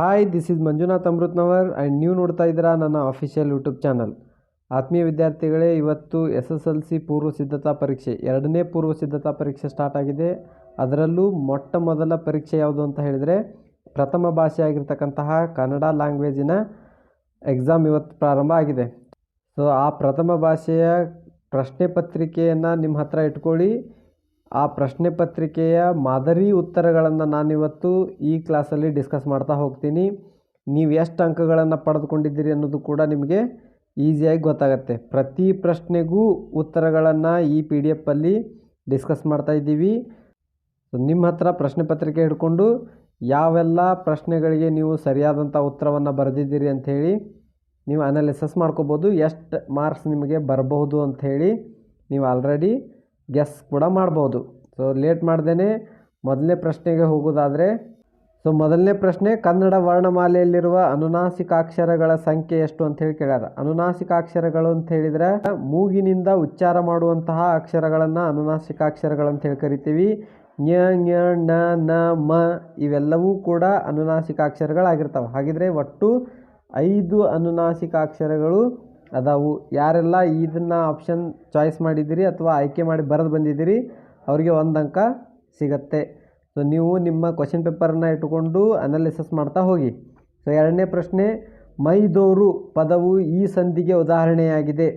Hi this is Manjunath Amritnavar and ನೀವು ನೋಡ್ತಾ ಇದ್ದೀರಾ ನನ್ನ ಅಫಿಷಿಯಲ್ ಯೂಟ್ಯೂಬ್ ಚಾನಲ್ ಆತ್ಮೀಯ ವಿದ್ಯಾರ್ಥಿಗಳೇ, ಇವತ್ತು ಎಸ್ ಎಸ್ ಎಲ್ ಸಿ ಪೂರ್ವ ಸಿದ್ಧತಾ ಪರೀಕ್ಷೆ, ಎರಡನೇ ಪೂರ್ವ ಸಿದ್ಧತಾ ಪರೀಕ್ಷೆ ಸ್ಟಾರ್ಟ್ ಆಗಿದೆ. ಅದರಲ್ಲೂ ಮೊಟ್ಟ ಮೊದಲ ಪರೀಕ್ಷೆ ಯಾವುದು ಅಂತ ಹೇಳಿದರೆ, ಪ್ರಥಮ ಭಾಷೆ ಆಗಿರ್ತಕ್ಕಂತಹ ಕನ್ನಡ ಲ್ಯಾಂಗ್ವೇಜಿನ ಎಕ್ಸಾಮ್ ಇವತ್ತು ಪ್ರಾರಂಭ ಆಗಿದೆ. ಸೊ ಆ ಪ್ರಥಮ ಭಾಷೆಯ ಪ್ರಶ್ನೆ ಪತ್ರಿಕೆಯನ್ನು ನಿಮ್ಮ ಹತ್ರ ಇಟ್ಕೊಳ್ಳಿ. ಆ ಪ್ರಶ್ನೆ ಪತ್ರಿಕೆಯ ಮಾದರಿ ಉತ್ತರಗಳನ್ನು ನಾನಿವತ್ತು ಈ ಕ್ಲಾಸಲ್ಲಿ ಡಿಸ್ಕಸ್ ಮಾಡ್ತಾ ಹೋಗ್ತೀನಿ. ನೀವು ಎಷ್ಟು ಅಂಕಗಳನ್ನು ಪಡೆದುಕೊಂಡಿದ್ದೀರಿ ಅನ್ನೋದು ಕೂಡ ನಿಮಗೆ ಈಸಿಯಾಗಿ ಗೊತ್ತಾಗುತ್ತೆ. ಪ್ರತಿ ಪ್ರಶ್ನೆಗೂ ಉತ್ತರಗಳನ್ನು ಈ ಪಿ ಡಿ ಎಫಲ್ಲಿ ಡಿಸ್ಕಸ್ ಮಾಡ್ತಾ ಇದ್ದೀವಿ. ನಿಮ್ಮ ಹತ್ರ ಪ್ರಶ್ನೆ ಪತ್ರಿಕೆ ಹಿಡ್ಕೊಂಡು ಯಾವೆಲ್ಲ ಪ್ರಶ್ನೆಗಳಿಗೆ ನೀವು ಸರಿಯಾದಂಥ ಉತ್ತರವನ್ನು ಬರೆದಿದ್ದೀರಿ ಅಂಥೇಳಿ ನೀವು ಅನಾಲಿಸಸ್ ಮಾಡ್ಕೋಬೋದು. ಎಷ್ಟು ಮಾರ್ಕ್ಸ್ ನಿಮಗೆ ಬರಬಹುದು ಅಂಥೇಳಿ ನೀವು ಆಲ್ರೆಡಿ ಗೆಸ್ ಕೂಡ ಮಾಡ್ಬೋದು. ಸೊ ಲೇಟ್ ಮಾಡ್ದೇ ಮೊದಲನೇ ಪ್ರಶ್ನೆಗೆ ಹೋಗೋದಾದರೆ ಸೊ ಮೊದಲನೇ ಪ್ರಶ್ನೆ, ಕನ್ನಡ ವರ್ಣಮಾಲೆಯಲ್ಲಿರುವ ಅನುನಾಸಿಕಾಕ್ಷರಗಳ ಸಂಖ್ಯೆ ಎಷ್ಟು ಅಂತ ಹೇಳಿ ಕೇಳ್ಯಾರ. ಅನುನಾಸಿಕಾಕ್ಷರಗಳು ಅಂತ ಹೇಳಿದ್ರೆ, ಮೂಗಿನಿಂದ ಉಚ್ಚಾರ ಮಾಡುವಂತಹ ಅಕ್ಷರಗಳನ್ನು ಅನುನಾಸಿಕಾಕ್ಷರಗಳು ಅಂತ ಹೇಳಿ ಕರಿತೀವಿ. ಞ ಞ, ಣ, ನ, ಮ ಇವೆಲ್ಲವೂ ಕೂಡ ಅನುನಾಸಿಕಾಕ್ಷರಗಳಾಗಿರ್ತವೆ. ಹಾಗಿದ್ರೆ ಒಟ್ಟು ಐದು ಅನುನಾಸಿಕಾಕ್ಷರಗಳು ಅದಾವು. ಯಾರೆಲ್ಲ ಇದನ್ನು ಆಪ್ಷನ್ ಚಾಯ್ಸ್ ಮಾಡಿದ್ದೀರಿ ಅಥವಾ ಆಯ್ಕೆ ಮಾಡಿ ಬರೆದು ಬಂದಿದ್ದೀರಿ, ಅವರಿಗೆ ಒಂದು ಅಂಕ ಸಿಗತ್ತೆ. ಸೊ ನೀವು ನಿಮ್ಮ ಕ್ವಶನ್ ಪೇಪರನ್ನು ಇಟ್ಟುಕೊಂಡು ಅನಾಲಿಸಿಸ್ ಮಾಡ್ತಾ ಹೋಗಿ. ಸೊ ಎರಡನೇ ಪ್ರಶ್ನೆ, ಮೈದೋರು ಪದವು ಈ ಸಂಧಿಗೆ ಉದಾಹರಣೆಯಾಗಿದೆ.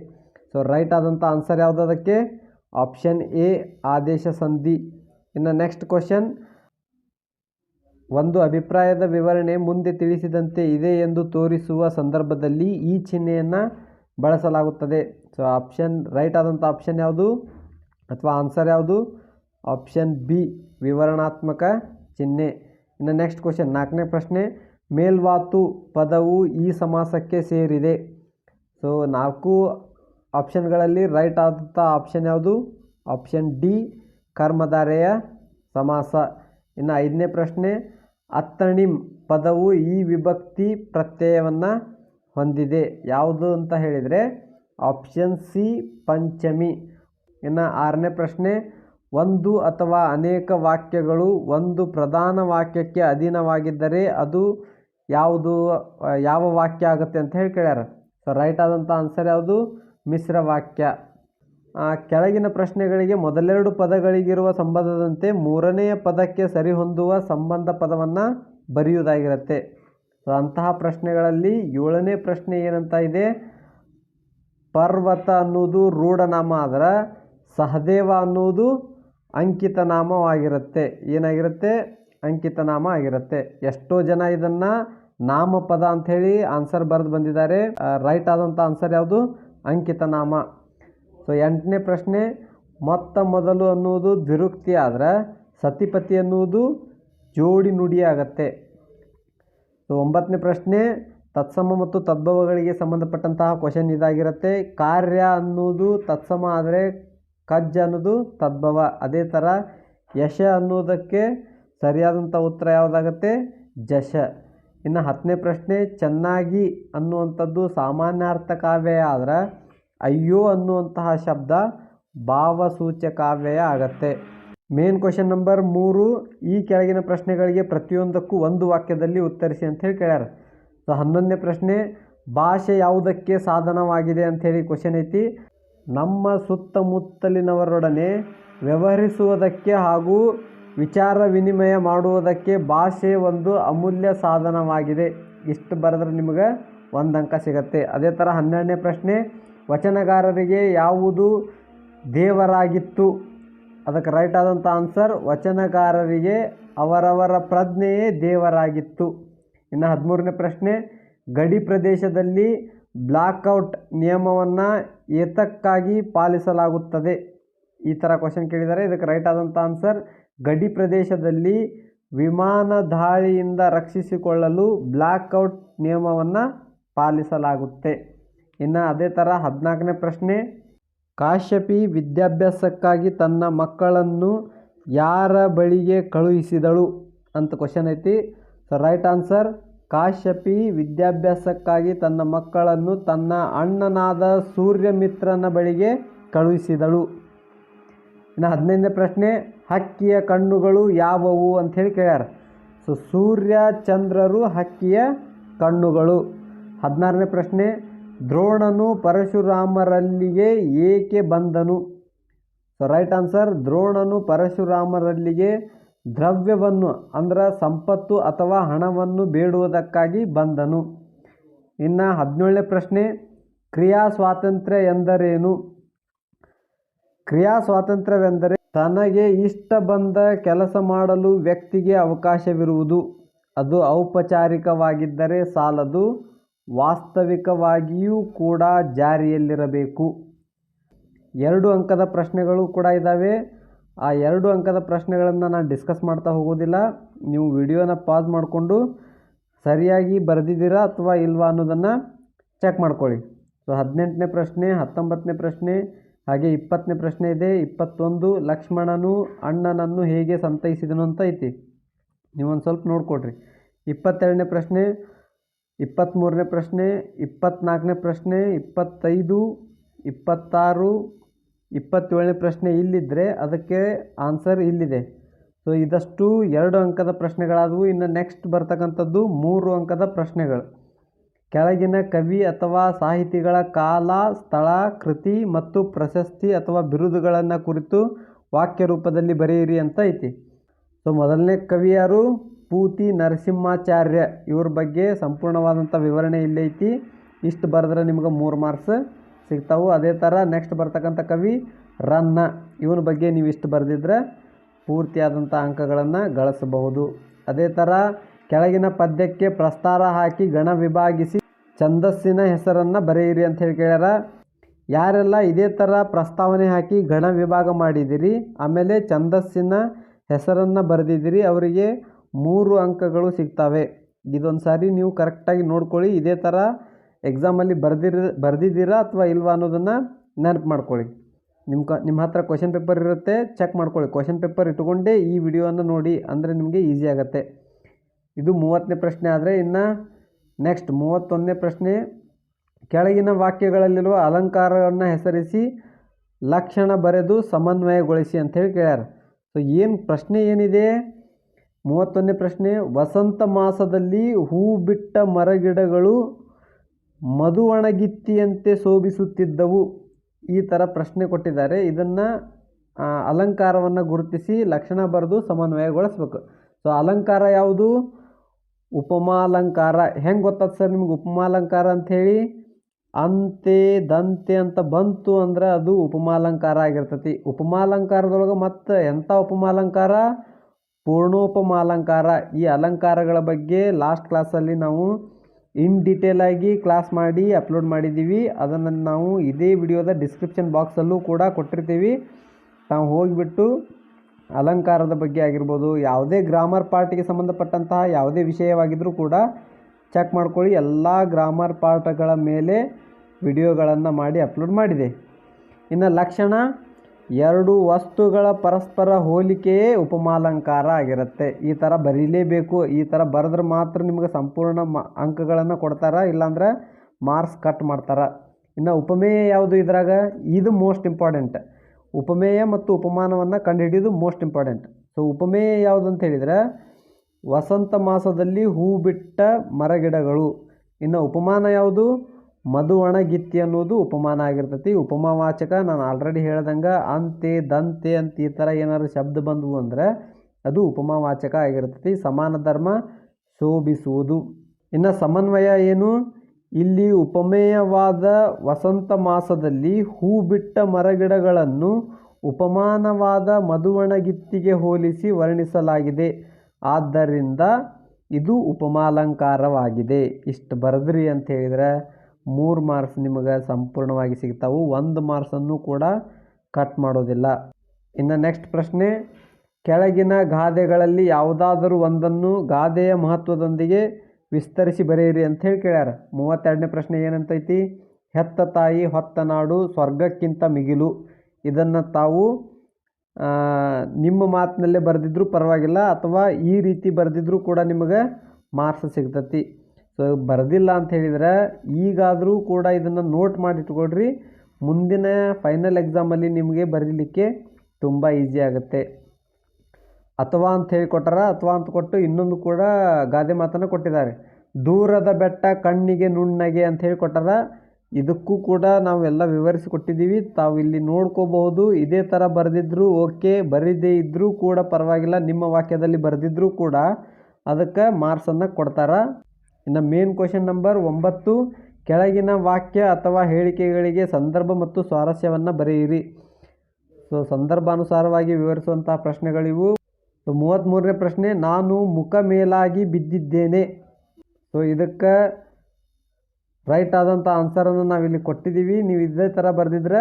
ಸೊ ರೈಟ್ ಆದಂಥ ಆನ್ಸರ್ ಯಾವುದದಕ್ಕೆ ಆಪ್ಷನ್ ಎ ಆದೇಶ ಸಂಧಿ. ಇನ್ನು ನೆಕ್ಸ್ಟ್ ಕ್ವಶನ್ ಒಂದು ಅಭಿಪ್ರಾಯದ ವಿವರಣೆ ಮುಂದೆ ತಿಳಿಸಿದಂತೆ ಇದೆ ಎಂದು ತೋರಿಸುವ ಸಂದರ್ಭದಲ್ಲಿ ಈ ಚಿಹ್ನೆಯನ್ನು ಬಳಸಲಾಗುತ್ತದೆ. ಸೊ ಆಪ್ಷನ್ ರೈಟ್ ಆದಂಥ ಆಪ್ಷನ್ ಯಾವುದು? ಅಥವಾ ಆನ್ಸರ್ ಯಾವುದು? ಆಪ್ಷನ್ ಬಿ ವಿವರಣಾತ್ಮಕ ಚಿಹ್ನೆ. ಇನ್ನು ನೆಕ್ಸ್ಟ್ ಕ್ವಶನ್ ನಾಲ್ಕನೇ ಪ್ರಶ್ನೆ, ಮೇಲ್ವಾತು ಪದವು ಈ ಸಮಾಸಕ್ಕೆ ಸೇರಿದೆ. ಸೊ ನಾಲ್ಕು ಆಪ್ಷನ್ಗಳಲ್ಲಿ ರೈಟ್ ಆದಂಥ ಆಪ್ಷನ್ ಯಾವುದು? ಆಪ್ಷನ್ ಡಿ ಕರ್ಮಧಾರೆಯ ಸಮಾಸ. ಇನ್ನು ಐದನೇ ಪ್ರಶ್ನೆ, ಅತ್ತಣಿಂ ಪದವು ಈ ವಿಭಕ್ತಿ ಪ್ರತ್ಯಯವನ್ನು ಹೊಂದಿದೆ. ಯಾವುದು ಅಂತ ಹೇಳಿದರೆ ಆಪ್ಷನ್ ಸಿ ಪಂಚಮಿ. ಇನ್ನು ಆರನೇ ಪ್ರಶ್ನೆ, ಒಂದು ಅಥವಾ ಅನೇಕ ವಾಕ್ಯಗಳು ಒಂದು ಪ್ರಧಾನ ವಾಕ್ಯಕ್ಕೆ ಅಧೀನವಾಗಿದ್ದರೆ ಅದು ಯಾವುದು, ಯಾವ ವಾಕ್ಯ ಆಗುತ್ತೆ ಅಂತ ಹೇಳಿ ಕೇಳ್ಯಾರ. ಸೊ ರೈಟ್ ಆದಂಥ ಆನ್ಸರ್ ಯಾವುದು? ಮಿಶ್ರ ವಾಕ್ಯ. ಕೆಳಗಿನ ಪ್ರಶ್ನೆಗಳಿಗೆ ಮೊದಲೆರಡು ಪದಗಳಿಗಿರುವ ಸಂಬಂಧದಂತೆ ಮೂರನೆಯ ಪದಕ್ಕೆ ಸರಿಹೊಂದುವ ಸಂಬಂಧ ಪದವನ್ನು ಬರೆಯುವುದಾಗಿರುತ್ತೆ. ಸೊ ಅಂತಹ ಪ್ರಶ್ನೆಗಳಲ್ಲಿ ಏಳನೇ ಪ್ರಶ್ನೆ ಏನಂತ ಇದೆ? ಪರ್ವತ ಅನ್ನೋದು ರೂಢನಾಮ ಆದ್ರೆ ಸಹದೇವ ಅನ್ನೋದು ಅಂಕಿತನಾಮವಾಗಿರುತ್ತೆ. ಏನಾಗಿರುತ್ತೆ? ಅಂಕಿತನಾಮ ಆಗಿರುತ್ತೆ. ಎಷ್ಟೋ ಜನ ಇದನ್ನು ನಾಮಪದ ಅಂಥೇಳಿ ಆನ್ಸರ್ ಬರೆದು ಬಂದಿದ್ದಾರೆ. ರೈಟ್ ಆದಂಥ ಆನ್ಸರ್ ಯಾವುದು? ಅಂಕಿತನಾಮ. ಸೊ ಎಂಟನೇ ಪ್ರಶ್ನೆ, ಮೊತ್ತ ಮೊದಲು ಅನ್ನುವುದು ದ್ವಿರುಕ್ತಿ ಆದ್ರೆ ಸತಿಪತಿ ಅನ್ನುವುದು ಜೋಡಿ ನುಡಿ ಆಗತ್ತೆ ಸೊ ಒಂಬತ್ತನೇ ಪ್ರಶ್ನೆ, ತತ್ಸಮ ಮತ್ತು ತದ್ಭವಗಳಿಗೆ ಸಂಬಂಧಪಟ್ಟಂತಹ ಕ್ವಶನ್ ಇದಾಗಿರುತ್ತೆ. ಕಾರ್ಯ ಅನ್ನೋದು ತತ್ಸಮ ಆದರೆ ಕಜ್ಜ ಅನ್ನೋದು ತದ್ಭವ. ಅದೇ ಥರ ಯಶ ಅನ್ನೋದಕ್ಕೆ ಸರಿಯಾದಂಥ ಉತ್ತರ ಯಾವುದಾಗತ್ತೆ? ಜಶ. ಇನ್ನು ಹತ್ತನೇ ಪ್ರಶ್ನೆ, ಚೆನ್ನಾಗಿ ಅನ್ನುವಂಥದ್ದು ಸಾಮಾನ್ಯಾರ್ಥ ಕಾವ್ಯ ಆದ್ರೆ ಅಯ್ಯೋ ಅನ್ನುವಂತಹ ಶಬ್ದ ಭಾವಸೂಚಕಾವ್ಯಯ ಆಗತ್ತೆ. ಮೇನ್ ಕ್ವಶನ್ ನಂಬರ್ ಮೂರು, ಈ ಕೆಳಗಿನ ಪ್ರಶ್ನೆಗಳಿಗೆ ಪ್ರತಿಯೊಂದಕ್ಕೂ ಒಂದು ವಾಕ್ಯದಲ್ಲಿ ಉತ್ತರಿಸಿ ಅಂತ ಹೇಳಿ ಕೇಳ್ಯಾರ. ಸೊ, ಹನ್ನೊಂದನೇ ಪ್ರಶ್ನೆ, ಭಾಷೆ ಯಾವುದಕ್ಕೆ ಸಾಧನವಾಗಿದೆ ಅಂಥೇಳಿ ಕ್ವಶನ್ ಐತಿ. ನಮ್ಮ ಸುತ್ತಮುತ್ತಲಿನವರೊಡನೆ ವ್ಯವಹರಿಸುವುದಕ್ಕೆ ಹಾಗೂ ವಿಚಾರ ವಿನಿಮಯ ಮಾಡುವುದಕ್ಕೆ ಭಾಷೆ ಒಂದು ಅಮೂಲ್ಯ ಸಾಧನವಾಗಿದೆ. ಇಷ್ಟು ಬರೆದ್ರೆ ನಿಮಗೆ ಒಂದು ಅಂಕ ಸಿಗತ್ತೆ. ಅದೇ ಥರ ಹನ್ನೆರಡನೇ ಪ್ರಶ್ನೆ, ವಚನಗಾರರಿಗೆ ಯಾವುದು ದೇವರಾಗಿತ್ತು? ಅದಕ್ಕೆ ರೈಟ್ ಆದಂಥ ಆನ್ಸರ್ ವಚನಕಾರರಿಗೆ ಅವರವರ ಪ್ರಜ್ಞೆಯೇ ದೇವರಾಗಿತ್ತು. ಇನ್ನು ಹದಿಮೂರನೇ ಪ್ರಶ್ನೆ, ಗಡಿ ಪ್ರದೇಶದಲ್ಲಿ ಬ್ಲಾಕ್ಔಟ್ ನಿಯಮವನ್ನು ಏತಕ್ಕಾಗಿ ಪಾಲಿಸಲಾಗುತ್ತದೆ? ಈ ಥರ ಕ್ವಶನ್ ಕೇಳಿದ್ದಾರೆ. ಇದಕ್ಕೆ ರೈಟ್ ಆದಂಥ ಆನ್ಸರ್ ಗಡಿ ಪ್ರದೇಶದಲ್ಲಿ ವಿಮಾನ ದಾಳಿಯಿಂದ ರಕ್ಷಿಸಿಕೊಳ್ಳಲು ಬ್ಲಾಕ್ಔಟ್ ನಿಯಮವನ್ನು ಪಾಲಿಸಲಾಗುತ್ತೆ. ಇನ್ನು ಅದೇ ಥರ ಹದಿನಾಲ್ಕನೇ ಪ್ರಶ್ನೆ ಕಾಶ್ಯಪಿ ವಿದ್ಯಾಭ್ಯಾಸಕ್ಕಾಗಿ ತನ್ನ ಮಕ್ಕಳನ್ನು ಯಾರ ಬಳಿಗೆ ಕಳುಹಿಸಿದಳು? ಅಂತ ಕ್ವಶನ್ ಐತಿ. ಸೊ ರೈಟ್ ಆನ್ಸರ್ ಕಾಶ್ಯಪಿ ವಿದ್ಯಾಭ್ಯಾಸಕ್ಕಾಗಿ ತನ್ನ ಮಕ್ಕಳನ್ನು ತನ್ನ ಅಣ್ಣನಾದ ಸೂರ್ಯಮಿತ್ರನ ಬಳಿಗೆ ಕಳುಹಿಸಿದಳು. ಇನ್ನು ಹದಿನೈದನೇ ಪ್ರಶ್ನೆ, ಹಕ್ಕಿಯ ಕಣ್ಣುಗಳು ಯಾವುವು ಅಂಥೇಳಿ ಕೇಳ್ಯಾರ. ಸೊ ಸೂರ್ಯ ಚಂದ್ರರು ಹಕ್ಕಿಯ ಕಣ್ಣುಗಳು. ಹದಿನಾರನೇ ಪ್ರಶ್ನೆ ದ್ರೋಣನು ಪರಶುರಾಮರಲ್ಲಿಗೆ ಏಕೆ ಬಂದನು? ಸೊ ರೈಟ್ ಆನ್ಸರ್ ದ್ರೋಣನು ಪರಶುರಾಮರಲ್ಲಿಗೆ ದ್ರವ್ಯವನ್ನು, ಅಂದ್ರೆ ಸಂಪತ್ತು ಅಥವಾ ಹಣವನ್ನು ಬೇಡುವುದಕ್ಕಾಗಿ ಬಂದನು. ಇನ್ನು ಹದಿನೇಳನೇ ಪ್ರಶ್ನೆ, ಕ್ರಿಯಾ ಸ್ವಾತಂತ್ರ್ಯ ಎಂದರೇನು? ಕ್ರಿಯಾ ಸ್ವಾತಂತ್ರ್ಯವೆಂದರೆ ತನಗೆ ಇಷ್ಟ ಬಂದ ಕೆಲಸ ಮಾಡಲು ವ್ಯಕ್ತಿಗೆ ಅವಕಾಶವಿರುವುದು. ಅದು ಔಪಚಾರಿಕವಾಗಿದ್ದರೆ ಸಾಲದು. ವಾಸ್ತವಿಕವಾಗಿಯೂ ಕೂಡ ಜಾರಿಯಲ್ಲಿರಬೇಕು. ಎರಡು ಅಂಕದ ಪ್ರಶ್ನೆಗಳು ಕೂಡ ಇದ್ದಾವೆ ಆ ಎರಡು ಅಂಕದ ಪ್ರಶ್ನೆಗಳನ್ನು ನಾನು ಡಿಸ್ಕಸ್ ಮಾಡ್ತಾ ಹೋಗೋದಿಲ್ಲ. ನೀವು ವಿಡಿಯೋನ ಪಾಸ್ ಮಾಡಿಕೊಂಡು ಸರಿಯಾಗಿ ಬರೆದಿದ್ದೀರಾ ಅಥವಾ ಇಲ್ವಾ ಅನ್ನೋದನ್ನು ಚೆಕ್ ಮಾಡ್ಕೊಳ್ಳಿ. ಸೊ, ಹದಿನೆಂಟನೇ ಪ್ರಶ್ನೆ, ಹತ್ತೊಂಬತ್ತನೇ ಪ್ರಶ್ನೆ, ಹಾಗೆ ಇಪ್ಪತ್ತನೇ ಪ್ರಶ್ನೆ ಇದೆ. ಇಪ್ಪತ್ತೊಂದು ಲಕ್ಷ್ಮಣನು, ಅಣ್ಣನನ್ನು ಹೇಗೆ ಸಂತೈಸಿದನು ಅಂತ ಐತಿ. ನೀವೊಂದು ಸ್ವಲ್ಪ ನೋಡಿಕೊಡ್ರಿ ಇಪ್ಪತ್ತೆರಡನೇ ಪ್ರಶ್ನೆ ಇಪ್ಪತ್ತ್ಮೂರನೇ ಪ್ರಶ್ನೆ, ಇಪ್ಪತ್ತ್ನಾಲ್ಕನೇ ಪ್ರಶ್ನೆ, ಇಪ್ಪತ್ತೈದು, ಇಪ್ಪತ್ತಾರು, ಇಪ್ಪತ್ತೇಳನೇ ಪ್ರಶ್ನೆ ಇಲ್ಲಿದ್ದರೆ ಅದಕ್ಕೆ ಆನ್ಸರ್ ಇಲ್ಲಿದೆ. ಸೊ ಇದಷ್ಟು ಎರಡು ಅಂಕದ ಪ್ರಶ್ನೆಗಳಾದವು. ಇನ್ನು ನೆಕ್ಸ್ಟ್ ಬರ್ತಕ್ಕಂಥದ್ದು ಮೂರು ಅಂಕದ ಪ್ರಶ್ನೆಗಳು. ಕೆಳಗಿನ ಕವಿ ಅಥವಾ ಸಾಹಿತಿಗಳ ಕಾಲ, ಸ್ಥಳ, ಕೃತಿ ಮತ್ತು ಪ್ರಶಸ್ತಿ ಅಥವಾ ಬಿರುದುಗಳನ್ನು ಕುರಿತು ವಾಕ್ಯ ರೂಪದಲ್ಲಿ ಬರೆಯಿರಿ ಅಂತ ಐತಿ. ಸೊ ಮೊದಲನೇ ಕವಿ ಯಾರು ಪೂತಿ ನರಸಿಂಹಾಚಾರ್ಯ, ಇವ್ರ ಬಗ್ಗೆ ಸಂಪೂರ್ಣವಾದಂಥ ವಿವರಣೆ ಇಲ್ಲೈತಿ ಇಷ್ಟು ಬರೆದ್ರೆ ನಿಮ್ಗೆ ಮೂರು ಮಾರ್ಕ್ಸ್ ಸಿಗ್ತಾವೆ. ಅದೇ ಥರ ನೆಕ್ಸ್ಟ್ ಬರ್ತಕ್ಕಂಥ ಕವಿ ರನ್ನ, ಇವನ ಬಗ್ಗೆ ನೀವು ಇಷ್ಟು ಬರೆದಿದ್ರೆ ಪೂರ್ತಿಯಾದಂಥ ಅಂಕಗಳನ್ನು ಗಳಿಸಬಹುದು. ಅದೇ ಥರ ಕೆಳಗಿನ ಪದ್ಯಕ್ಕೆ ಪ್ರಸ್ತಾರ ಹಾಕಿ ಗಣ ವಿಭಾಗಿಸಿ ಛಂದಸ್ಸಿನ ಹೆಸರನ್ನು ಬರೆಯಿರಿ ಅಂತ ಹೇಳಿ ಕೇಳ್ಯಾರ. ಯಾರೆಲ್ಲ ಇದೇ ಥರ ಪ್ರಸ್ತಾವನೆ ಹಾಕಿ ಗಣ ವಿಭಾಗ ಮಾಡಿದಿರಿ, ಆಮೇಲೆ ಛಂದಸ್ಸಿನ ಹೆಸರನ್ನು ಬರೆದಿದ್ದೀರಿ ಅವರಿಗೆ ಮೂರು ಅಂಕಗಳು ಸಿಗ್ತವೆ. ಇದೊಂದು ಸಾರಿ ನೀವು ಕರೆಕ್ಟಾಗಿ ನೋಡ್ಕೊಳ್ಳಿ. ಇದೇ ಥರ ಎಕ್ಸಾಮಲ್ಲಿ ಬರ್ದಿರ, ಬರೆದಿದ್ದೀರಾ ಅಥವಾ ಇಲ್ವಾ ಅನ್ನೋದನ್ನು ನೆನಪು ಮಾಡ್ಕೊಳ್ಳಿ. ನಿಮ್ಮ ಕ ನಿಮ್ಮ ಹತ್ರ ಕ್ವಶನ್ ಪೇಪರ್ ಇರುತ್ತೆ ಚೆಕ್ ಮಾಡ್ಕೊಳ್ಳಿ. ಕ್ವಶನ್ ಪೇಪರ್ ಇಟ್ಕೊಂಡೇ ಈ ವಿಡಿಯೋವನ್ನು ನೋಡಿ, ಅಂದರೆ ನಿಮಗೆ ಈಸಿ ಆಗುತ್ತೆ. ಇದು ಮೂವತ್ತನೇ ಪ್ರಶ್ನೆ ಆದರೆ ಇನ್ನು ನೆಕ್ಸ್ಟ್ ಮೂವತ್ತೊಂದನೇ ಪ್ರಶ್ನೆ, ಕೆಳಗಿನ ವಾಕ್ಯಗಳಲ್ಲಿರುವ ಅಲಂಕಾರವನ್ನು ಹೆಸರಿಸಿ, ಲಕ್ಷಣ ಬರೆದು ಸಮನ್ವಯಗೊಳಿಸಿ ಅಂಥೇಳಿ ಕೇಳ್ಯಾರ. ಸೊ ಏನು ಪ್ರಶ್ನೆ ಏನಿದೆ? ಮೂವತ್ತೊಂದನೇ ಪ್ರಶ್ನೆ, ವಸಂತ ಮಾಸದಲ್ಲಿ ಹೂ ಬಿಟ್ಟ ಮರಗಿಡಗಳು ಮಧುವಣಗಿತ್ತಿಯಂತೆ ಶೋಭಿಸುತ್ತಿದ್ದವು. ಈ ಥರ ಪ್ರಶ್ನೆ ಕೊಟ್ಟಿದ್ದಾರೆ. ಇದನ್ನು ಅಲಂಕಾರವನ್ನು ಗುರುತಿಸಿ ಲಕ್ಷಣ ಬರೆದು ಸಮನ್ವಯಗೊಳಿಸ್ಬೇಕು. ಸೊ ಅಲಂಕಾರ ಯಾವುದು? ಉಪಮಾಲಂಕಾರ. ಹೆಂಗೆ ಗೊತ್ತಾಯ್ತು ಸರ್ ನಿಮ್ಗೆ ಉಪಮಾಲಂಕಾರ ಅಂಥೇಳಿ ಅಂತೆ, ದಂತೆ ಅಂತ ಬಂತು ಅಂದ್ರೆ ಅದು ಉಪಮಾಲಂಕಾರ ಆಗಿರ್ತೈತಿ. ಉಪಮಾಲಂಕಾರದೊಳಗೆ ಮತ್ತು ಎಂಥ ಉಪಮಾಲಂಕಾರ? ಪೂರ್ಣೋಪಮಾಲಂಕಾರ. ಈ ಅಲಂಕಾರಗಳ ಬಗ್ಗೆ ಲಾಸ್ಟ್ ಕ್ಲಾಸಲ್ಲಿ ನಾವು ಇನ್ ಡೀಟೇಲಾಗಿ ಕ್ಲಾಸ್ ಮಾಡಿ ಅಪ್ಲೋಡ್ ಮಾಡಿದ್ದೀವಿ. ಅದನ್ನು ನಾವು ಇದೇ ವಿಡಿಯೋದ ಡಿಸ್ಕ್ರಿಪ್ಷನ್ ಬಾಕ್ಸಲ್ಲೂ ಕೂಡ ಕೊಟ್ಟಿರ್ತೀವಿ. ನಾವು ಹೋಗಿಬಿಟ್ಟು ಅಲಂಕಾರದ ಬಗ್ಗೆ ಆಗಿರ್ಬೋದು, ಯಾವುದೇ ಗ್ರಾಮರ್ ಪಾರ್ಟಿಗೆ ಸಂಬಂಧಪಟ್ಟಂತಹ ಯಾವುದೇ ವಿಷಯವಾಗಿದ್ದರೂ ಕೂಡ ಚೆಕ್ ಮಾಡ್ಕೊಳ್ಳಿ. ಎಲ್ಲ ಗ್ರಾಮರ್ ಪಾಠಗಳ ಮೇಲೆ ವಿಡಿಯೋಗಳನ್ನು ಮಾಡಿ ಅಪ್ಲೋಡ್ ಮಾಡಿದೆ. ಇನ್ನು ಲಕ್ಷಣ ಎರಡು ವಸ್ತುಗಳ ಪರಸ್ಪರ ಹೋಲಿಕೆಯೇ ಉಪಮಾಲಂಕಾರ ಆಗಿರುತ್ತೆ. ಈ ಥರ ಬರೀಲೇಬೇಕು. ಈ ಥರ ಬರೆದ್ರೆ ಮಾತ್ರ ನಿಮಗೆ ಸಂಪೂರ್ಣ ಮ ಅಂಕಗಳನ್ನು ಕೊಡ್ತಾರೆ, ಇಲ್ಲಾಂದ್ರೆ ಮಾರ್ಕ್ಸ್ ಕಟ್ ಮಾಡ್ತಾರೆ. ಇನ್ನು ಉಪಮೇಯ ಯಾವುದು ಇದ್ರಾಗ? ಇದು ಮೋಸ್ಟ್ ಇಂಪಾರ್ಟೆಂಟ್. ಉಪಮೇಯ ಮತ್ತು ಉಪಮಾನವನ್ನು ಕಂಡುಹಿಡಿಯೋದು ಮೋಸ್ಟ್ ಇಂಪಾರ್ಟೆಂಟ್. ಸೊ ಉಪಮೇಯ ಯಾವುದು ಅಂತ ಹೇಳಿದರೆ, ವಸಂತ ಮಾಸದಲ್ಲಿ ಹೂ ಬಿಟ್ಟ ಮರಗಿಡಗಳು. ಇನ್ನು ಉಪಮಾನ ಯಾವುದು? ಮಧು ಒಣಗಿತ್ತಿ ಅನ್ನೋದು ಉಪಮಾನ ಆಗಿರ್ತೈತಿ. ಉಪಮಾವಾಚಕ ನಾನು ಆಲ್ರೆಡಿ ಹೇಳ್ದಂಗೆ ಅಂತೆ ದಂತೆ ಅಂತ ಈ ಥರ ಏನಾದ್ರು ಶಬ್ದ ಬಂದವು ಅಂದರೆ ಅದು ಉಪಮಾವಾಚಕ ಆಗಿರ್ತೈತಿ. ಸಮಾನ ಧರ್ಮ ಶೋಭಿಸುವುದು. ಇನ್ನು ಸಮನ್ವಯ ಏನು? ಇಲ್ಲಿ ಉಪಮೇಯವಾದ ವಸಂತ ಮಾಸದಲ್ಲಿ ಹೂ ಬಿಟ್ಟ ಮರಗಿಡಗಳನ್ನು ಉಪಮಾನವಾದ ಮಧುವಣಗಿತ್ತಿಗೆ ಹೋಲಿಸಿ ವರ್ಣಿಸಲಾಗಿದೆ. ಆದ್ದರಿಂದ ಇದು ಉಪಮಾಲಂಕಾರವಾಗಿದೆ. ಇಷ್ಟು ಬರೆದ್ರಿ ಅಂತ ಹೇಳಿದರೆ ಮೂರು ಮಾರ್ಕ್ಸ್ ನಿಮಗೆ ಸಂಪೂರ್ಣವಾಗಿ ಸಿಗ್ತಾವೆ. ಒಂದು ಮಾರ್ಕ್ಸನ್ನು ಕೂಡ ಕಟ್ ಮಾಡೋದಿಲ್ಲ. ಇನ್ನು ನೆಕ್ಸ್ಟ್ ಪ್ರಶ್ನೆ, ಕೆಳಗಿನ ಗಾದೆಗಳಲ್ಲಿ ಯಾವುದಾದರೂ ಒಂದನ್ನು ಗಾದೆಯ ಮಹತ್ವದೊಂದಿಗೆ ವಿಸ್ತರಿಸಿ ಬರೆಯಿರಿ ಅಂತ ಹೇಳಿ ಕೇಳ್ಯಾರ. ಮೂವತ್ತೆರಡನೇ ಪ್ರಶ್ನೆ ಏನಂತೈತಿ? ಹೆತ್ತ ತಾಯಿ, ಹೊತ್ತ ನಾಡು, ಸ್ವರ್ಗಕ್ಕಿಂತ ಮಿಗಿಲು. ಇದನ್ನು ತಾವು ನಿಮ್ಮ ಮಾತಿನಲ್ಲೇ ಬರೆದಿದ್ರೂ ಪರವಾಗಿಲ್ಲ, ಅಥವಾ ಈ ರೀತಿ ಬರೆದಿದ್ರೂ ಕೂಡ ನಿಮಗೆ ಮಾರ್ಕ್ಸ್ ಸಿಗ್ತತಿ. ಸೊ ಬರೆದಿಲ್ಲ ಅಂತ ಹೇಳಿದ್ರೆ ಈಗಾದರೂ ಕೂಡ ಇದನ್ನು ನೋಟ್ ಮಾಡಿ ಇಟ್ಕೊಳ್ರಿ ಮುಂದಿನ ಫೈನಲ್ ಎಕ್ಸಾಮಲ್ಲಿ ನಿಮಗೆ ಬರೀಲಿಕ್ಕೆ ತುಂಬ ಈಸಿ ಆಗುತ್ತೆ. ಅಥವಾ ಅಂತ ಹೇಳಿ ಕೊಟ್ಟಾರ ಅಥವಾ ಅಂತ ಕೊಟ್ಟು ಇನ್ನೊಂದು ಕೂಡ ಗಾದೆ ಮಾತನ್ನು ಕೊಟ್ಟಿದ್ದಾರೆ. ದೂರದ ಬೆಟ್ಟ ಕಣ್ಣಿಗೆ ನುಣ್ಣಗೆ ಅಂತ ಹೇಳಿ ಕೊಟ್ಟಾರ ಇದಕ್ಕೂ ಕೂಡ ನಾವೆಲ್ಲ ವಿವರಿಸಿ ಕೊಟ್ಟಿದ್ದೀವಿ. ತಾವು ಇಲ್ಲಿ ನೋಡ್ಕೋಬಹುದು. ಇದೇ ಥರ ಬರೆದಿದ್ದರೂ ಓಕೆ. ಬರೀದೇ ಇದ್ದರೂ ಕೂಡ ಪರವಾಗಿಲ್ಲ. ನಿಮ್ಮ ವಾಕ್ಯದಲ್ಲಿ ಬರೆದಿದ್ರೂ ಕೂಡ ಅದಕ್ಕೆ ಮಾರ್ಕ್ಸನ್ನು ಕೊಡ್ತಾರ. ಇನ್ನು ಮೇನ್ ಕ್ವಶನ್ ನಂಬರ್ ಒಂಬತ್ತು, ಕೆಳಗಿನ ವಾಕ್ಯ ಅಥವಾ ಹೇಳಿಕೆಗಳಿಗೆ ಸಂದರ್ಭ ಮತ್ತು ಸ್ವಾರಸ್ಯವನ್ನು ಬರೆಯಿರಿ. ಸೊ ಸಂದರ್ಭಾನುಸಾರವಾಗಿ ವಿವರಿಸುವಂತಹ ಪ್ರಶ್ನೆಗಳಿವು. ಸೊ ಮೂವತ್ತ್ಮೂರನೇ ಪ್ರಶ್ನೆ, ನಾನು ಮುಖ ಮೇಲಾಗಿ ಬಿದ್ದಿದ್ದೇನೆ. ಸೊ ಇದಕ್ಕೆ ರೈಟ್ ಆದಂಥ ಆನ್ಸರನ್ನು ನಾವಿಲ್ಲಿ ಕೊಟ್ಟಿದ್ದೀವಿ ನೀವು ಇದೇ ಥರ ಬರೆದಿದ್ರೆ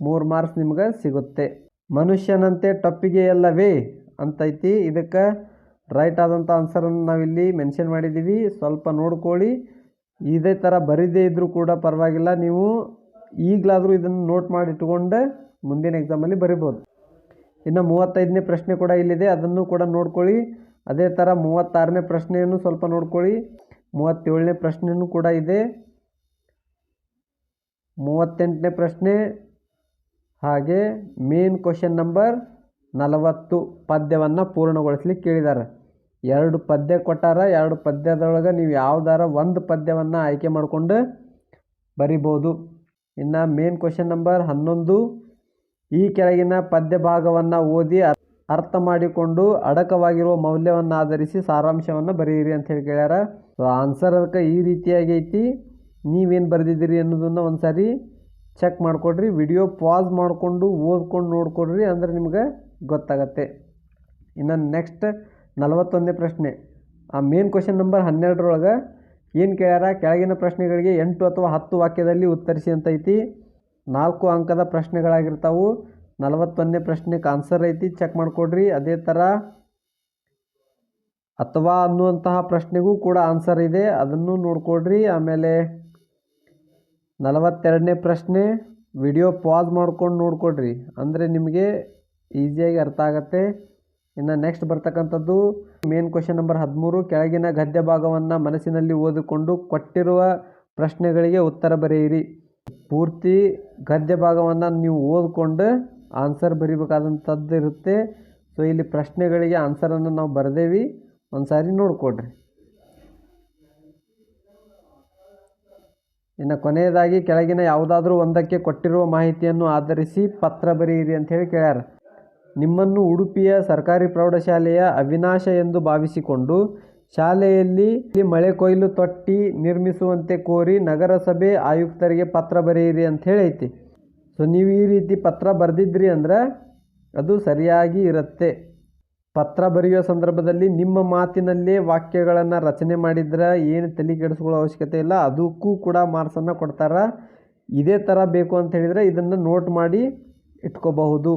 ಮೂರು ಮಾರ್ಕ್ಸ್ ನಿಮ್ಗೆ ಸಿಗುತ್ತೆ. ಮನುಷ್ಯನಂತೆ ಟಪ್ಪಿಗೆ ಅಲ್ಲವೇ ಅಂತೈತಿ. ಇದಕ್ಕೆ ರೈಟ್ ಆದಂಥ ಆನ್ಸರನ್ನು ನಾವಿಲ್ಲಿ ಮೆನ್ಷನ್ ಮಾಡಿದ್ದೀವಿ ಸ್ವಲ್ಪ ನೋಡ್ಕೊಳ್ಳಿ. ಇದೇ ಥರ ಬರೀದೇ ಇದ್ದರೂ ಕೂಡ ಪರವಾಗಿಲ್ಲ. ನೀವು ಈಗಲಾದರೂ ಇದನ್ನು ನೋಟ್ ಮಾಡಿ ಇಟ್ಕೊಂಡು ಮುಂದಿನ ಎಕ್ಸಾಮಲ್ಲಿ ಬರಿಬೋದು. ಇನ್ನು ಮೂವತ್ತೈದನೇ ಪ್ರಶ್ನೆ ಕೂಡ ಇಲ್ಲಿದೆ. ಅದನ್ನು ಕೂಡ ನೋಡ್ಕೊಳ್ಳಿ. ಅದೇ ಥರ ಮೂವತ್ತಾರನೇ ಪ್ರಶ್ನೆಯನ್ನು ಸ್ವಲ್ಪ ನೋಡ್ಕೊಳ್ಳಿ. ಮೂವತ್ತೇಳನೇ ಪ್ರಶ್ನೆಯೂ ಕೂಡ ಇದೆ. ಮೂವತ್ತೆಂಟನೇ ಪ್ರಶ್ನೆ ಹಾಗೆ ಮೇನ್ ಕ್ವಶನ್ ನಂಬರ್ ನಲವತ್ತು ಪದ್ಯವನ್ನು ಪೂರ್ಣಗೊಳಿಸ್ಲಿಕ್ಕೆ ಕೇಳಿದ್ದಾರೆ ಎರಡು ಪದ್ಯ ಕೊಟ್ಟಾರ, ಎರಡು ಪದ್ಯದೊಳಗೆ ನೀವು ಯಾವ್ದಾರ ಒಂದು ಪದ್ಯವನ್ನು ಆಯ್ಕೆ ಮಾಡಿಕೊಂಡು ಬರಿಬೋದು. ಇನ್ನು ಮೇನ್ ಕ್ವಶನ್ ನಂಬರ್ ಹನ್ನೊಂದು. ಈ ಕೆಳಗಿನ ಪದ್ಯ ಭಾಗವನ್ನು ಓದಿ ಅರ್ಥ ಮಾಡಿಕೊಂಡು ಅಡಕವಾಗಿರುವ ಮೌಲ್ಯವನ್ನು ಆಧರಿಸಿ ಸಾರಾಂಶವನ್ನು ಬರೆಯಿರಿ ಅಂತ ಹೇಳಿ ಕೇಳ್ಯಾರ. ಸೊ ಆನ್ಸರ್ ಅದಕ್ಕೆ ಈ ರೀತಿಯಾಗಿ ಐತಿ. ನೀವೇನು ಬರೆದಿದ್ದೀರಿ ಅನ್ನೋದನ್ನು ಒಂದು ಸಾರಿ ಚೆಕ್ ಮಾಡಿಕೊಡ್ರಿ. ವಿಡಿಯೋ ಪಾಸ್ ಮಾಡಿಕೊಂಡು ಓದ್ಕೊಂಡು ನೋಡ್ಕೊಡ್ರಿ ಅಂದ್ರೆ ನಿಮ್ಗೆ ಗೊತ್ತಾಗತ್ತೆ. ಇನ್ನು ನೆಕ್ಸ್ಟ್ ನಲವತ್ತೊಂದನೇ ಪ್ರಶ್ನೆ. ಆ ಮೇನ್ ಕ್ವಶನ್ ನಂಬರ್ ಹನ್ನೆರಡರೊಳಗೆ ಏನು ಕೇಳ್ಯಾರ? ಕೆಳಗಿನ ಪ್ರಶ್ನೆಗಳಿಗೆ ಎಂಟು ಅಥವಾ ಹತ್ತು ವಾಕ್ಯದಲ್ಲಿ ಉತ್ತರಿಸಿ ಅಂತ ಐತಿ ನಾಲ್ಕು ಅಂಕದ ಪ್ರಶ್ನೆಗಳಾಗಿರ್ತಾವು. ನಲವತ್ತೊಂದನೇ ಪ್ರಶ್ನೆಗೆ ಆನ್ಸರ್ ಐತಿ ಚೆಕ್ ಮಾಡಿಕೊಡ್ರಿ. ಅದೇ ಥರ ಅಥವಾ ಅನ್ನುವಂತಹ ಪ್ರಶ್ನೆಗೂ ಕೂಡ ಆನ್ಸರ್ ಇದೆ. ಅದನ್ನು ನೋಡಿಕೊಡ್ರಿ. ಆಮೇಲೆ ನಲವತ್ತೆರಡನೇ ಪ್ರಶ್ನೆ ವಿಡಿಯೋ ಪಾಸ್ ಮಾಡ್ಕೊಂಡು ನೋಡಿಕೊಡ್ರಿ. ಅಂದರೆ ನಿಮಗೆ ಈಸಿಯಾಗಿ ಅರ್ಥ ಆಗತ್ತೆ. ಇನ್ನು ನೆಕ್ಸ್ಟ್ ಬರ್ತಕ್ಕಂಥದ್ದು ಮೇನ್ ಕ್ವಶನ್ ನಂಬರ್ ಹದಿಮೂರು, ಕೆಳಗಿನ ಗದ್ಯ ಭಾಗವನ್ನು ಮನಸ್ಸಿನಲ್ಲಿ ಓದಿಕೊಂಡು ಕೊಟ್ಟಿರುವ ಪ್ರಶ್ನೆಗಳಿಗೆ ಉತ್ತರ ಬರೆಯಿರಿ. ಪೂರ್ತಿ ಗದ್ಯ ಭಾಗವನ್ನು ನೀವು ಓದಿಕೊಂಡು ಆನ್ಸರ್ ಬರಿಬೇಕಾದಂಥದ್ದು ಇರುತ್ತೆ. ಸೊ ಇಲ್ಲಿ ಪ್ರಶ್ನೆಗಳಿಗೆ ಆನ್ಸರನ್ನು ನಾವು ಬರೆದೇವಿ. ಒಂದು ಸಾರಿ ನೋಡಿಕೊಡ್ರಿ. ಇನ್ನು ಕೊನೆಯದಾಗಿ ಕೆಳಗಿನ ಯಾವುದಾದ್ರೂ ಒಂದಕ್ಕೆ ಕೊಟ್ಟಿರುವ ಮಾಹಿತಿಯನ್ನು ಆಧರಿಸಿ ಪತ್ರ ಬರೆಯಿರಿ ಅಂತ ಹೇಳಿ ಕೇಳ್ಯಾರ. ನಿಮ್ಮನ್ನು ಉಡುಪಿಯ ಸರ್ಕಾರಿ ಪ್ರೌಢಶಾಲೆಯ ಅವಿನಾಶ ಎಂದು ಭಾವಿಸಿಕೊಂಡು ಶಾಲೆಯಲ್ಲಿ ಮಳೆ ಕೊಯ್ಲು ತೊಟ್ಟಿ ನಿರ್ಮಿಸುವಂತೆ ಕೋರಿ ನಗರಸಭೆ ಆಯುಕ್ತರಿಗೆ ಪತ್ರ ಬರೆಯಿರಿ ಅಂತ ಹೇಳೈತಿ. ಸೊ ನೀವು ಈ ರೀತಿ ಪತ್ರ ಬರೆದಿದ್ರಿ ಅಂದ್ರೆ ಅದು ಸರಿಯಾಗಿ ಇರುತ್ತೆ. ಪತ್ರ ಬರೆಯುವ ಸಂದರ್ಭದಲ್ಲಿ ನಿಮ್ಮ ಮಾತಿನಲ್ಲೇ ವಾಕ್ಯಗಳನ್ನು ರಚನೆ ಮಾಡಿದ್ರೆ ಏನು ತಲೆ ಕೆಡಿಸ್ಕೊಳ್ಳೋ ಅವಶ್ಯಕತೆ ಇಲ್ಲ, ಅದಕ್ಕೂ ಕೂಡ ಮಾರ್ಕ್ಸನ್ನು ಕೊಡ್ತಾರೆ. ಇದೇ ಥರ ಬೇಕು ಅಂತ ಹೇಳಿದರೆ ಇದನ್ನು ನೋಟ್ ಮಾಡಿ ಇಟ್ಕೋಬಹುದು.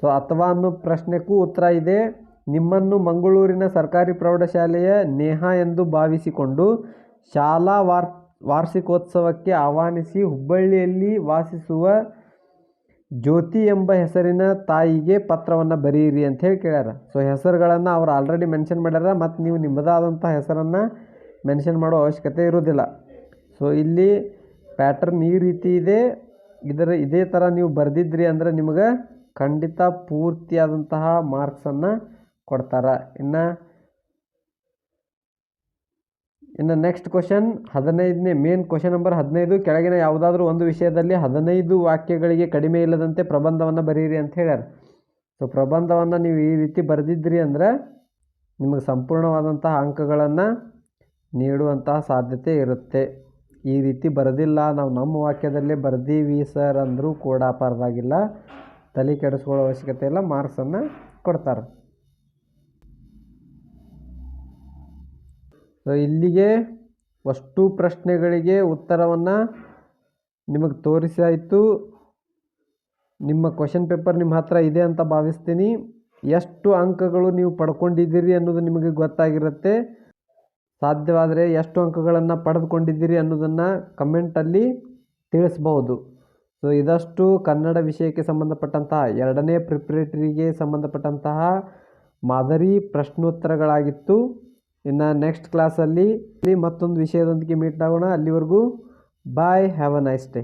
ಸೊ ಅಥವಾ ಅನ್ನೋ ಪ್ರಶ್ನೆಗೂ ಉತ್ತರ ಇದೆ. ನಿಮ್ಮನ್ನು ಮಂಗಳೂರಿನ ಸರ್ಕಾರಿ ಪ್ರೌಢಶಾಲೆಯ ನೇಹ ಎಂದು ಭಾವಿಸಿಕೊಂಡು ಶಾಲಾ ವಾರ್, ವಾರ್ಷಿಕೋತ್ಸವಕ್ಕೆ ಆಹ್ವಾನಿಸಿ ಹುಬ್ಬಳ್ಳಿಯಲ್ಲಿ ವಾಸಿಸುವ ಜ್ಯೋತಿ ಎಂಬ ಹೆಸರಿನ ತಾಯಿಗೆ ಪತ್ರವನ್ನು ಬರೆಯಿರಿ ಅಂತ ಹೇಳಿ ಕೇಳ್ಯಾರ. ಸೊ ಹೆಸರುಗಳನ್ನು ಅವ್ರು ಆಲ್ರೆಡಿ ಮೆನ್ಷನ್ ಮಾಡ್ಯಾರ. ಮತ್ತು ನೀವು ನಿಮ್ಮದಾದಂಥ ಹೆಸರನ್ನು ಮೆನ್ಷನ್ ಮಾಡೋ ಅವಶ್ಯಕತೆ ಇರೋದಿಲ್ಲ. ಸೊ ಇಲ್ಲಿ ಪ್ಯಾಟರ್ನ್ ಈ ರೀತಿ ಇದೆ. ಇದರ, ಇದೇ ಥರ ನೀವು ಬರೆದಿದ್ರಿ ಅಂದರೆ ನಿಮಗೆ ಖಂಡಿತ ಪೂರ್ತಿಯಾದಂತಹ ಮಾರ್ಕ್ಸನ್ನು ಕೊಡ್ತಾರೆ. ಇನ್ನು ಇನ್ನು ನೆಕ್ಸ್ಟ್ ಕ್ವಶನ್ ಹದಿನೈದನೇ ಮೇನ್ ಕ್ವಶನ್ ನಂಬರ್ ಹದಿನೈದು. ಕೆಳಗಿನ ಯಾವುದಾದ್ರೂ ಒಂದು ವಿಷಯದಲ್ಲಿ ಹದಿನೈದು ವಾಕ್ಯಗಳಿಗೆ ಕಡಿಮೆ ಇಲ್ಲದಂತೆ ಪ್ರಬಂಧವನ್ನು ಬರೀರಿ ಅಂತ ಹೇಳ್ಯಾರ. ಸೊ ಪ್ರಬಂಧವನ್ನು ನೀವು ಈ ರೀತಿ ಬರೆದಿದ್ರಿ ಅಂದರೆ ನಿಮಗೆ ಸಂಪೂರ್ಣವಾದಂತಹ ಅಂಕಗಳನ್ನು ನೀಡುವಂತಹ ಸಾಧ್ಯತೆ ಇರುತ್ತೆ. ಈ ರೀತಿ ಬರೆದಿಲ್ಲ. ನಾವು ನಮ್ಮ ವಾಕ್ಯದಲ್ಲೇ ಬರೆದೀವಿ ಸರ್ ಅಂದರೂ ಕೂಡ ಪರವಾಗಿಲ್ಲ. ತಲೆ ಕೆಡಿಸ್ಕೊಳ್ಳೋ ಅವಶ್ಯಕತೆ ಇಲ್ಲ ಮಾರ್ಕ್ಸನ್ನು ಕೊಡ್ತಾರೆ. ಸೊ ಇಲ್ಲಿಗೆ ಅಷ್ಟು ಪ್ರಶ್ನೆಗಳಿಗೆ ಉತ್ತರವನ್ನು ನಿಮಗೆ ತೋರಿಸಾಯಿತು ನಿಮ್ಮ ಕ್ವಶನ್ ಪೇಪರ್ ನಿಮ್ಮ ಹತ್ರ ಇದೆ ಅಂತ ಭಾವಿಸ್ತೀನಿ. ಎಷ್ಟು ಅಂಕಗಳು ನೀವು ಪಡ್ಕೊಂಡಿದ್ದೀರಿ ಅನ್ನೋದು ನಿಮಗೆ ಗೊತ್ತಾಗಿರುತ್ತೆ. ಸಾಧ್ಯವಾದರೆ ಎಷ್ಟು ಅಂಕಗಳನ್ನು ಪಡೆದುಕೊಂಡಿದ್ದೀರಿ ಅನ್ನೋದನ್ನು ಕಮೆಂಟಲ್ಲಿ ತಿಳಿಸ್ಬಹುದು. ಸೊ ಇದಷ್ಟು ಕನ್ನಡ ವಿಷಯಕ್ಕೆ ಸಂಬಂಧಪಟ್ಟಂತಹ ಎರಡನೇ ಪ್ರಿಪ್ರೇಟರಿಗೆ ಸಂಬಂಧಪಟ್ಟಂತಹ ಮಾದರಿ ಪ್ರಶ್ನೋತ್ತರಗಳಾಗಿತ್ತು. ಇನ್ನು ನೆಕ್ಸ್ಟ್ ಕ್ಲಾಸಲ್ಲಿ ಮತ್ತೊಂದು ವಿಷಯದೊಂದಿಗೆ ಮೀಟ್ ಆಗೋಣ. ಅಲ್ಲಿವರೆಗೂ bye have a nice day